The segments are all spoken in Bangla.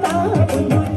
tá bonito.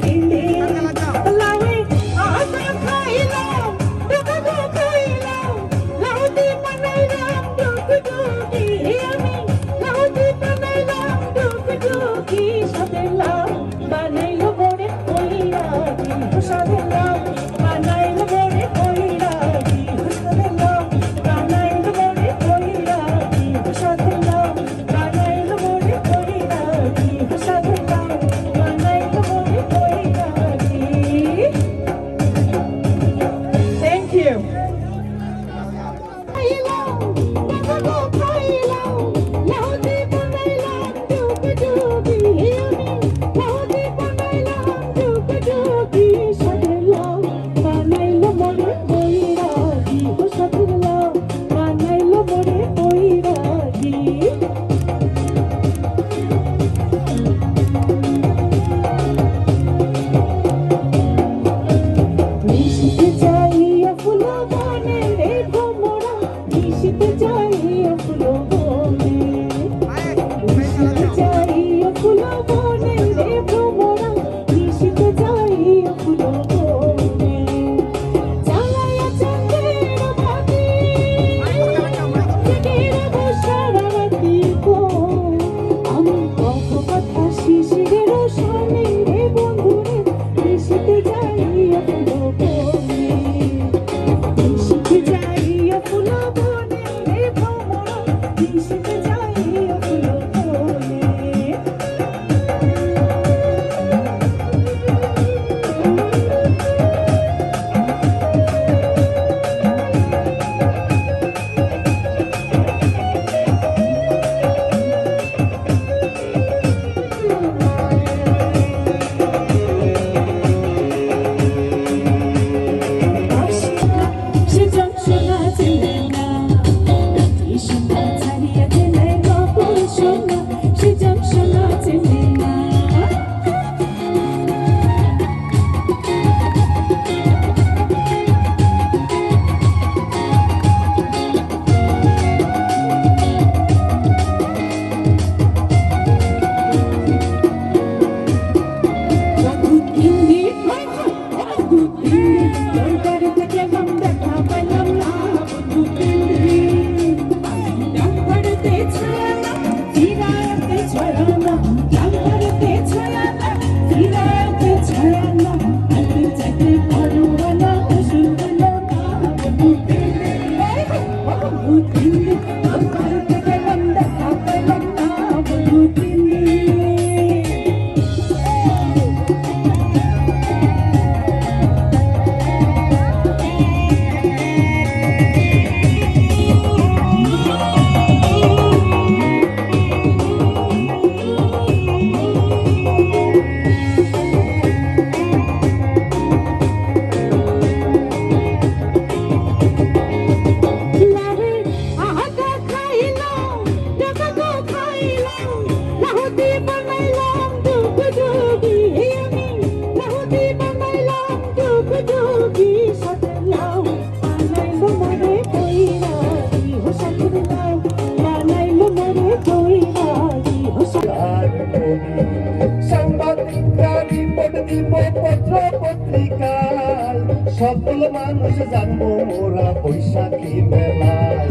পত্র পত্রিকায়, সকল মানুষ জানব মোরা বৈশাখী মেলায়।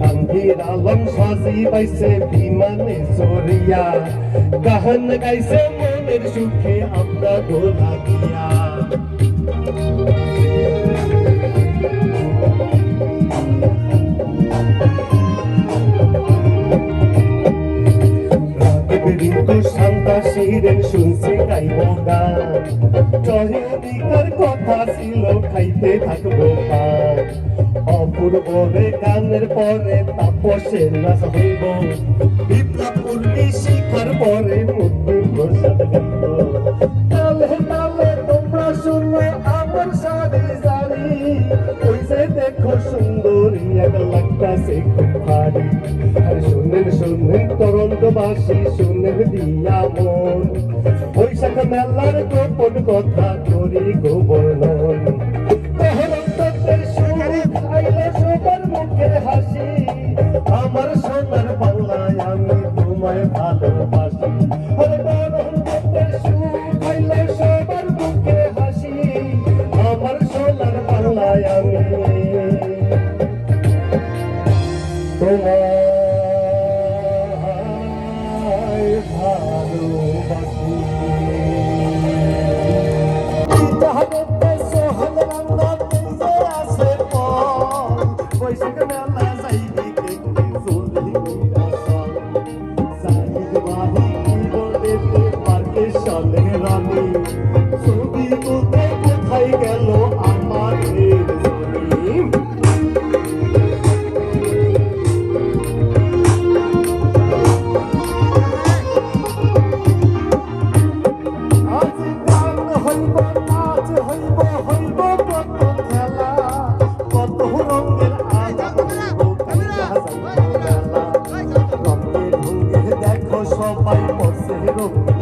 তানভীর আলম সাজি পাইছে বিমানে সরিয়া কাহন গাইছে মনের সুখে আমরা গোলা দিয়া। ঈদের শুনছে গাইবো গান দিকার কথা ছিল খাইতে থাকব পান অপূর্ব রে গানের পরে তাপসের নাচ হইব বিপ্লব শিখার পরে মুক্তির প্রসাদ গাইব তালে তালে তোমরা শুনো আমার সারি ওই যে দেখো সুন্দরী এক খুব ভারী শুনেন শুনেন দিয়া মন গোপন কথা করি গোবর্ণন মুখে হাসি।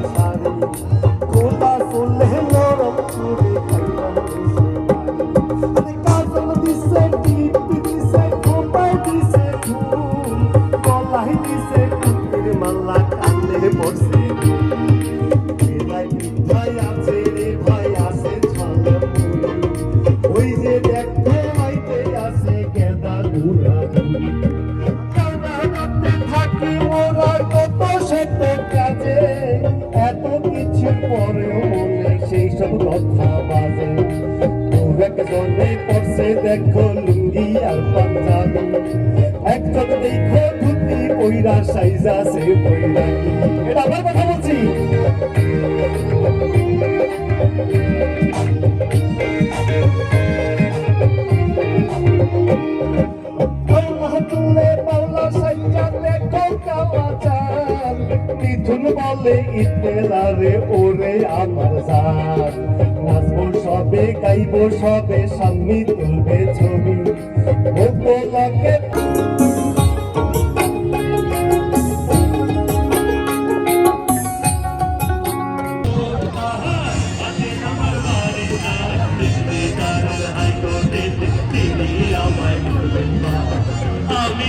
Maria. দেখো লুঙ্গি আর পাঞ্জাবি একজন দেখো ধুতি পইরা সাইজা সে পইরা এটা আমার কথা বলছি। বলে ইতেলারে ওরে আমার সবে গাইবো সবে সামনে তুলবে ছবি। আমি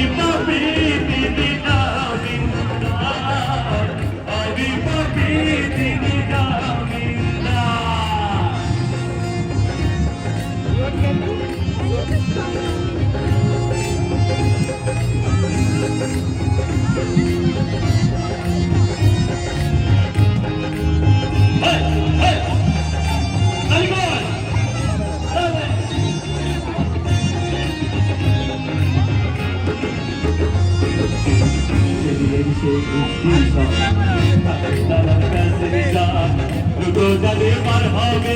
আমি দুটো জানে পার হবে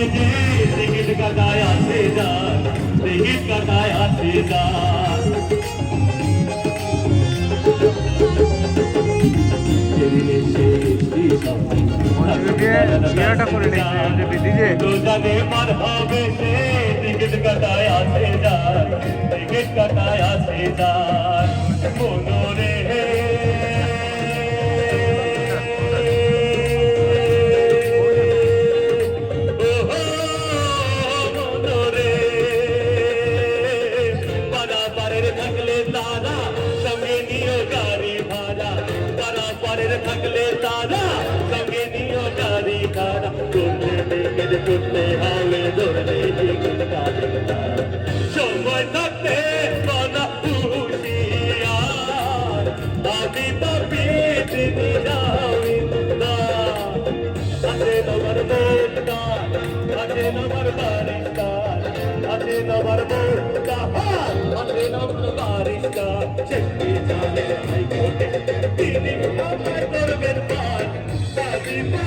বিয়েটা করে পার হবে যে টিকিট কাটায় আছে যান টিকিট কাটায় আছে যান মনোরে থাকলে দাদা করতে হবে ধরলে টিকিট কাটে সময় থাকতে বানা হুশিয়ার আমি পাপি তিনি যাওই না আছে নবার মোটকা আছে নবার বারিস্তার আছে নবার মোটকা আছে নবার বারিস্তার চেষ্টি জানে হাইকোর্টে তিনি আমায় করবেন পার যাওই না